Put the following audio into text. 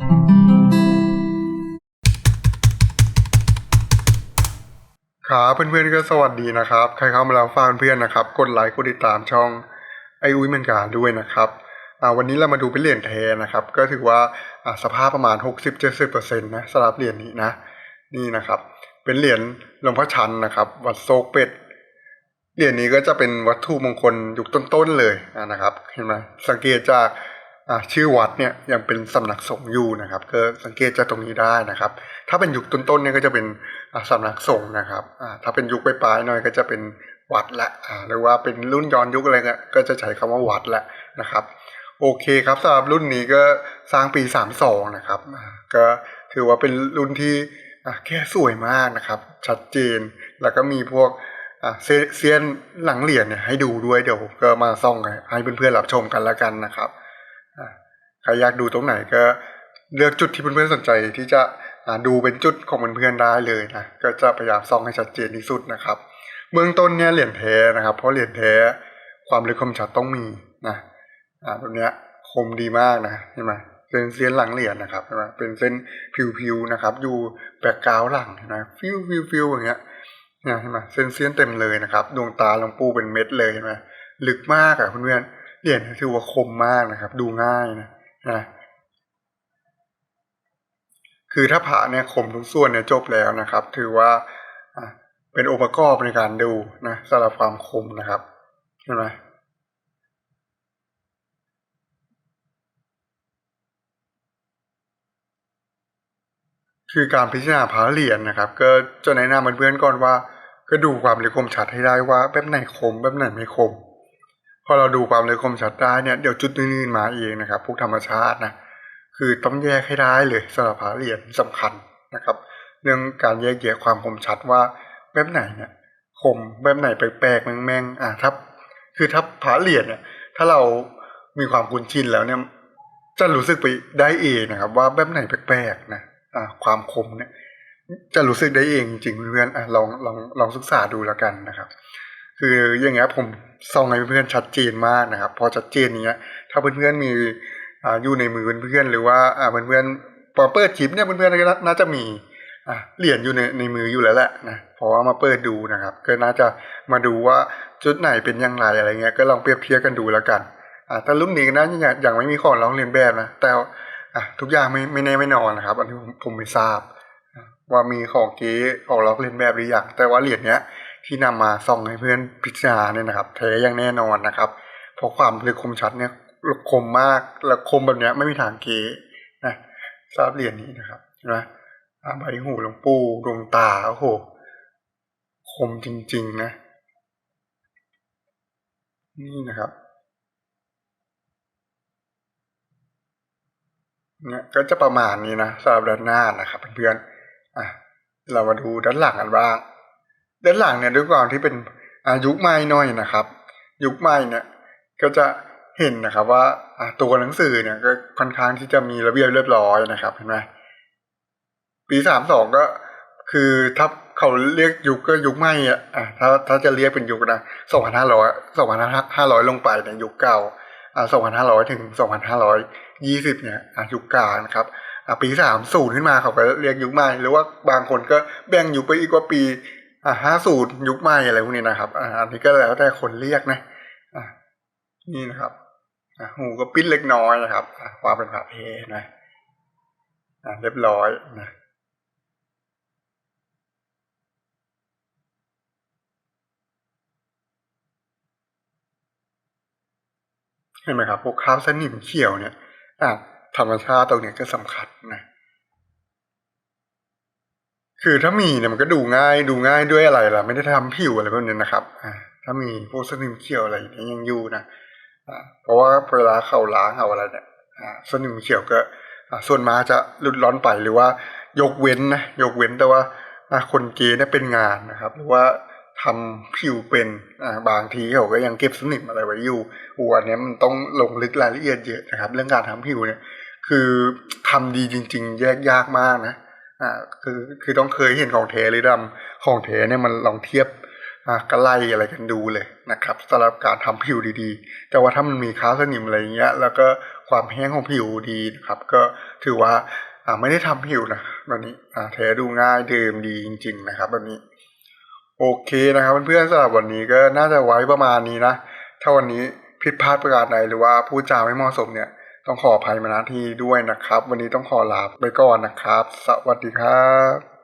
ครับเพื่อนๆก็สวัสดีนะครับ ใครเข้ามาแล้วฝากเพื่อนนะครับ กดไลค์กดติดตามช่องไออุ้ยเหมือนกันด้วยนะครับวันนี้เรามาดูเป็นเหรียญแท้นะครับ ก็ถือว่าสภาพประมาณ 60-70%นะสำหรับเหรียญนี้นะนี่นะครับ เป็นเหรียญหลวงพ่อชันนะครับ วัดโซกเป็ดเหรียญนี้ก็จะเป็นวัตถุมงคลยุคต้นๆเลยนะครับเห็นไหมสังเกตจาก ชื่อวัดเนี่ยยังเป็นสำนักสงฆ์อยู่นะครับก็สังเกตจากตรงนี้ได้นะครับ ถ้าเป็นยุคต้นๆเนี่ยก็จะเป็นสำนักสงฆ์นะครับถ้าเป็นยุคปลายๆหน่อยก็จะเป็นวัดละหรือว่าเป็นรุ่นย้อนยุคอะไรก็ก็จะใช้คำว่าวัดละนะครับ โอเคครับสำหรับรุ่นนี้ก็สร้างปี 32 นะครับ ก็ถือว่าเป็นรุ่นที่แค่สวยมากนะครับ ชัดเจนแล้วก็มีพวกเซียนหลังเหรียญเนี่ยให้ดูด้วยเดี๋ยวก็มาส่องให้เพื่อนๆรับชมกันแล้วกันนะครับ ใครอยากดูตรงไหนก็เลือกจุดที่เพื่อนๆสนใจที่จะดูเป็นจุดของเพื่อนๆได้เลยนะก็จะพยายามส่องให้ชัดเจนที่สุดนะครับ เบื้องต้นเนี่ยเหรียญแท้นะครับ เพราะเหรียญแท้ความลึกคมชัดต้องมีนะอ่าแบบเนี้ยคมดีมากนะเห็นไหมเป็นเส้นหลังเหรียญนะครับเห็นไหมเป็นเส้นผิวๆนะครับ อยู่แบกกาวหลังนะฟิวฟิวฟิวอย่างเงี้ยเนี่ยเห็นไหมเส้นเสี้ยนเต็มเลยนะครับดวงตาหลวงปู่เป็นเม็ดเลยเห็นไหมลึกมากอะเพื่อนๆ เหรียญถือว่าคมมากนะครับ ดูง่ายนะนะคือถ้าผ่าเนี่ยคมทุกส่วนเนี่ยจบแล้วนะครับ ถือว่าเป็นองค์ประกอบในการดูนะสำหรับความคมนะครับเห็นไหมคือการพิจารณาพระเหรียญนะครับ ก็จะแนะนำเพื่อนๆก่อนว่า ก็ดูความลึกคมชัดให้ได้ว่าแบบไหนคมแบบไหนไม่คม อเราดูความเลึกคมชัดได้เนี่ยเดี๋ยวจุดอื่นๆมาเองนะครับพวกธรรมชาตินะคือต้องแยกให้ได้เลยสำหรับพระเหรียญสำคัญนะครับ เรื่องการแยกแยะความคมชัดว่าแบบไหนเนี่ยคมแบบไหนแปลกๆแม่งๆอะถ้าคือถ้าพระเหรียญเนี่ย ถ้าเรามีความคุ้นชินแล้วเนี่ยจะรู้สึกไปได้เองนะครับ ว่าแบบไหนแปลกๆนะอ่าความคมเนี่ยจะรู้สึกได้เองจริงๆเพื่อนอะลองลองลองศึกษาดูแล้วกันนะครับ คืออย่างเงี้ยผมส่องให้เพื่อนชัดเจนมากนะครับ พอชัดเจนเนี้ย ถ้าเพื่อนๆมีอ่าอยู่ในมือเพื่อนๆหรือว่าอ่าเพื่อนๆพอเปิดชิปเนี่ยเพื่อนๆก็น่าจะมีอะเหรียญอยู่ในในมืออยู่แล้วแหละนะเพราะว่ามาเปิดดูนะครับ ก็น่าจะมาดูว่าจุดไหนเป็นอย่างไรอะไรเงี้ยก็ลองเปรียบเทียบกันดูแล้วกันอ่าถ้ารุ่นนี้นะยังยังไม่มีของร้องเรียนแบบนะแต่อะทุกอย่างไม่ไม่แน่ไม่นอนนะครับ อันนี้ผมผมไม่ทราบว่ามีของเก๊ของร้องเรียนแบบหรือยังแต่ว่าเหรียญเนี้ย ที่นำมาส่องให้เพื่อนพิจารณาเนี่ยนะครับแท้อย่างแน่นอนนะครับ เพราะความลึกคมชัดเนี่ยคมมากแล้วคมแบบเนี้ยไม่มีทางเก๊นะทราบเหรียญนี้นะครับนไหมอ่าใบหูหลวงปู่ดวงตาโอ้โหคมจริง ๆ นะ นี่นะครับเนี่ยก็จะประมาณนี้นะสำหรับด้านหน้านะครับเพื่อนๆอะเรามาดูด้านหลังกันบ้าง ด้านหลังเนี่ยด้วยความที่เป็นอายุคใหม่น่อยนะครับ ยุคใหม่เนี่ยก็จะเห็นนะครับว่าตัวหนังสือเนี่ยก็ค่อนข้างที่จะมีระเบียบเรียบร้อยนะครับเห็นไหมปีสามสองก็คือถ้าเขาเรียกยุคก็ยุคใหม่อะถ้าถ้าจะเรียกเป็นยุคนะสองพันห้าร้อยสองพันห้าร้อยลงไปในยยุคเก่าอ่าสองพันห้าร้อยถึงสองพันห้าร้อยยี่สิบเนี่ยอะยุคกลางนะครับอะปีสามศูนย์ขึ้นมาเขาก็เรียกยุคใหม่หรือว่าบางคนก็แบ่งยุคไปอีกว่าปี อะห้าศูนย์ยุคใหม่อะไรพวกนี้นะครับอะอันนี้ก็แล้วแต่คนเรียกนะอะนี่นะครับอะหูก็ปิ้นเล็กน้อยนะครับความเป็นพระเพนะอะเรียบร้อยนะเห็นไหมครับพวกข้าวสนิมเขียวเนี่ยอะธรรมชาติตรงเนี้ยก็สำคัญนะ คือถ้ามีเนี่ยมันก็ดูง่ายดูง่ายด้วยอะไรล่ะ ไม่ได้ทำผิวอะไรพวกนี้นะครับถ้ามีพวกสนิมเขียวอะไรอย่างเงี้ยยังอยู่นะเพราะว่าเวลาเขาล้างเอาอะไรเนี่ยสนิมเขียวก็ส่วนมาจะหลุดร้อนไปหรือว่ายกเว้นนะยกเว้นแต่ว่าคนเกย์เนี่ยเป็นงานนะครับ หรือว่าทำผิวเป็นบางทีเขาก็ยังเก็บสนิมอะไรไว้อยู่อัวเนี้ยมันต้องลงลึกรายละเอียดเยอะนะครับ เรื่องการทำผิวเนี่ย คือทำดีจริง ๆ แยกยากมากนะ อ่าคือคือต้องเคยเห็นของเทหรือดำของเทเนี่ยมันลองเทียบอ่ากระไลอะไรกันดูเลยนะครับสำหรับการทำผิวดีๆ แต่ว่าถ้ามันมีค้าสนิมอะไรอย่างเงี้ย แล้วก็ความแห้งของผิวดีนะครับ ก็ถือว่าอ่าไม่ได้ทำผิวนะแบบนี้อ่าแท้ดูง่ายดื่มดีจริง ๆ นะครับแบบนี้ โอเคนะครับเพื่อนๆสำหรับวันนี้ก็น่าจะไว้ประมาณนี้นะถ้าวันนี้ผิดพลาดประการใดหรือว่าพูดจาไม่เหมาะสมเนี่ย ต้องขออภัยมาณที่ด้วยนะครับ วันนี้ต้องขอลาไปก่อนนะครับ สวัสดีครับ